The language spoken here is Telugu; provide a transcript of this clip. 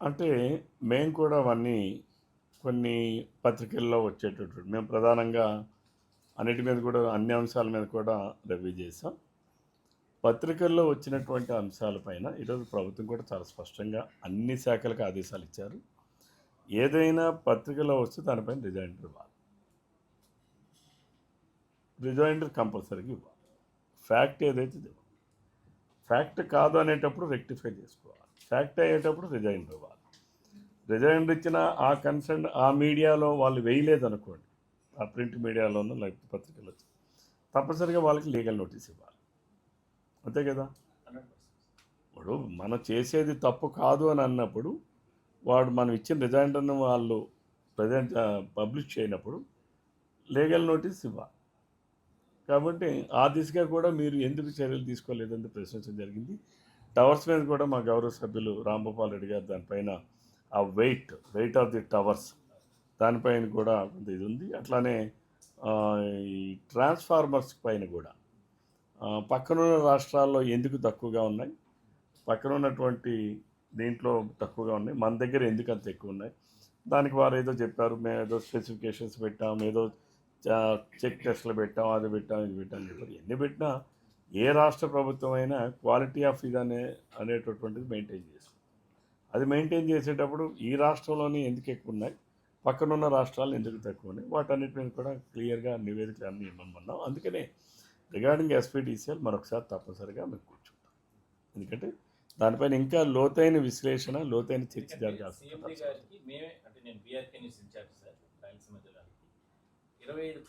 అంటే మేము కూడా అవన్నీ కొన్ని పత్రికల్లో వచ్చేటటువంటి మేము ప్రధానంగా అన్నిటి మీద కూడా అన్ని అంశాల మీద కూడా రివ్యూ చేసాం పత్రికల్లో వచ్చినటువంటి అంశాలపైన ఈరోజు ప్రభుత్వం కూడా చాలా స్పష్టంగా అన్ని శాఖలకు ఆదేశాలు ఇచ్చారు. ఏదైనా పత్రికలో వస్తే దానిపైన రిజైండర్ ఇవ్వాలి. రిజైండర్ కంపల్సరీగా ఇవ్వాలి. ఫ్యాక్ట్ ఏదైతే ఇవ్వాలి ఫ్యాక్ట్ కాదు అనేటప్పుడు రెక్టిఫై చేసుకోవాలి. ఫ్యాక్ట్ అయ్యేటప్పుడు రిజైన్ ఇవ్వాలి. రిజైన్ ఇచ్చిన ఆ కన్సర్న్ ఆ మీడియాలో వాళ్ళు వేయలేదు అనుకోండి ఆ ప్రింట్ మీడియాలోనూ లేకపోతే పత్రికలు తప్పనిసరిగా వాళ్ళకి లీగల్ నోటీస్ ఇవ్వాలి. అంతే కదా? ఇప్పుడు మనం చేసేది తప్పు కాదు అని అన్నప్పుడు వాడు మనం ఇచ్చిన రిజైన్ వాళ్ళు ప్రజెంట్ పబ్లిష్ చేయనప్పుడు లీగల్ నోటీస్ ఇవ్వాలి. కాబట్టి ఆ దిశగా కూడా మీరు ఎందుకు చర్యలు తీసుకోలేదని ప్రశ్నించడం జరిగింది. టవర్స్ మీద కూడా మా గౌరవ సభ్యులు రాంగోపాల్ రెడ్డి గారు దానిపైన ఆ weight weight of the towers దానిపైన కూడా కొంత ఇది ఉంది. అట్లానే ఈ ట్రాన్స్ఫార్మర్స్ పైన కూడా. పక్కనున్న రాష్ట్రాల్లో ఎందుకు తక్కువగా ఉన్నాయి? పక్కన ఉన్నటువంటి దీంట్లో తక్కువగా ఉన్నాయి. మన దగ్గర ఎందుకు అంత ఎక్కువ ఉన్నాయి? దానికి వారు ఏదో చెప్పారు. మేము ఏదో స్పెసిఫికేషన్స్ పెట్టాం. ఏదో చెక్ టెస్ట్లు పెట్టాం అది పెట్టాం ఇది పెట్టాం చెప్పారు. ఎన్ని పెట్టినా ఏ రాష్ట్ర ప్రభుత్వం అయినా క్వాలిటీ ఆఫ్ ఇది అనే అనేటటువంటిది మెయింటైన్ చేస్తుంది. అది మెయింటైన్ చేసేటప్పుడు ఈ రాష్ట్రంలోనే ఎందుకు ఎక్కువ ఉన్నాయి? పక్కనున్న రాష్ట్రాలు ఎందుకు తక్కువ ఉన్నాయి? వాటన్నిటి మీద కూడా క్లియర్గా నివేదికలు అన్నీ ఇవ్వమన్నాం. అందుకనే రిగార్డింగ్ ఎస్పీడీసీఎల్ మరొకసారి తప్పనిసరిగా మేము కూర్చుంటాం. ఎందుకంటే దానిపైన ఇంకా లోతైన విశ్లేషణ లోతైన చర్చ జరగాల్సి ఇరవై ఐదు